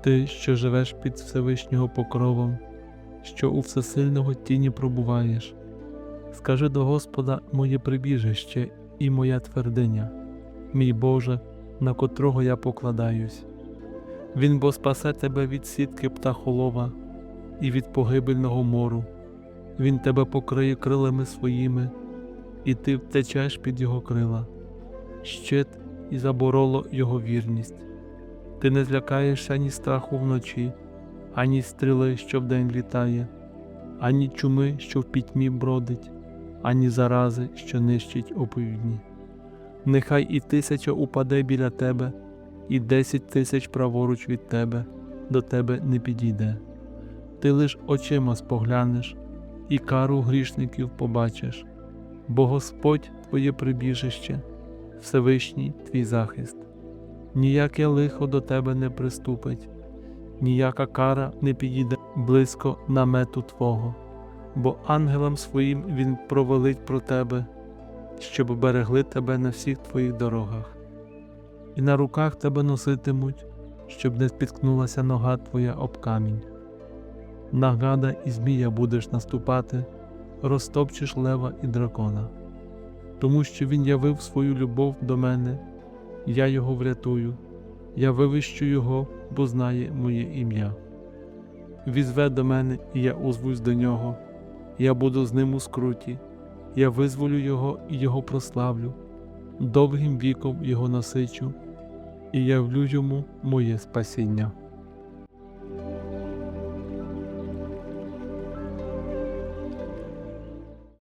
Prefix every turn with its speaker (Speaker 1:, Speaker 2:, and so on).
Speaker 1: Ти, що живеш під Всевишнього покровом, що у всесильного тіні пробуваєш. Скажи до Господа моє прибіжище і моя твердиня, мій Боже, на котрого я покладаюсь. Він бо спасе тебе від сітки птахолова і від погибельного мору. Він тебе покриє крилами своїми, і ти втечеш під його крила, щит і забороло його вірність. Ти не злякаєшся ні страху вночі, ані стріли, що вдень літає, ані чуми, що в пітьмі бродить, ані зарази, що нищить опівдні. Нехай і тисяча упаде біля тебе, і десять тисяч праворуч від тебе, до тебе не підійде. Ти лиш очима споглянеш, і кару грішників побачиш, бо Господь твоє прибіжище, Всевишній твій захист. Ніяке лихо до тебе не приступить, ніяка кара не підійде близько намету Твого, бо ангелам своїм Він провелить про тебе, щоб берегли тебе на всіх твоїх дорогах, і на руках тебе носитимуть, щоб не спіткнулася нога твоя об камінь. На гада і змія будеш наступати, розтопчеш лева і дракона, тому що він явив свою любов до мене, я його врятую, я вивищу його, бо знає моє ім'я. Візве до мене, і я озвусь до нього, я буду з ним у скруті, я визволю його і його прославлю, довгим віком його насичу, і явлю йому моє спасіння.